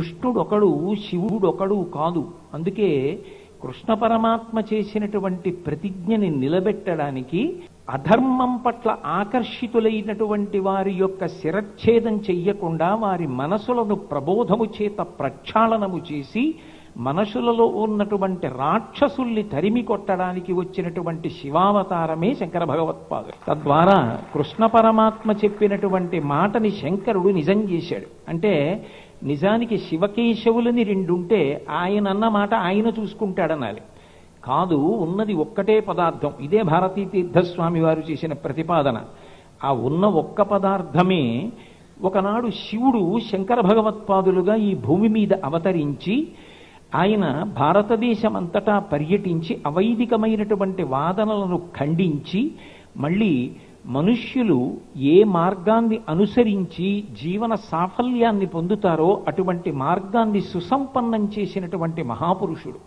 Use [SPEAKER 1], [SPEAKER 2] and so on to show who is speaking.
[SPEAKER 1] కృష్ణుడొకడు శివుడొకడు కాదు. అందుకే కృష్ణ పరమాత్మ చేసినటువంటి ప్రతిజ్ఞని నిలబెట్టడానికి అధర్మం పట్ల ఆకర్షితులైనటువంటి వారి యొక్క శిరచ్ఛేదం చెయ్యకుండా వారి మనసులను ప్రబోధము చేత ప్రక్షాళనము చేసి మనుషులలో ఉన్నటువంటి రాక్షసుల్ని తరిమి కొట్టడానికి వచ్చినటువంటి శివావతారమే శంకర భగవత్పాదు తద్వారా కృష్ణ పరమాత్మ చెప్పినటువంటి మాటని శంకరుడు నిజం చేశాడు. అంటే నిజానికి శివకేశవులని రెండుంటే ఆయన అన్న మాట ఆయన చూసుకుంటాడనాలి. కాదు ఉన్నది ఒక్కటే పదార్థం. ఇదే భారతీ తీర్థస్వామి వారు చేసిన ప్రతిపాదన. ఆ ఉన్న ఒక్క పదార్థమే ఒకనాడు శివుడు శంకర భగవత్పాదులుగా ఈ భూమి మీద అవతరించి ఆయన భారతదేశం అంతటా పర్యటించి అవైదికమైనటువంటి వాదనలను ఖండించి మళ్ళీ మనుష్యులు ఏ మార్గాన్ని అనుసరించి జీవన సాఫల్యాన్ని పొందుతారో అటువంటి మార్గాన్ని సుసంపన్నం చేసినటువంటి మహాపురుషుడు.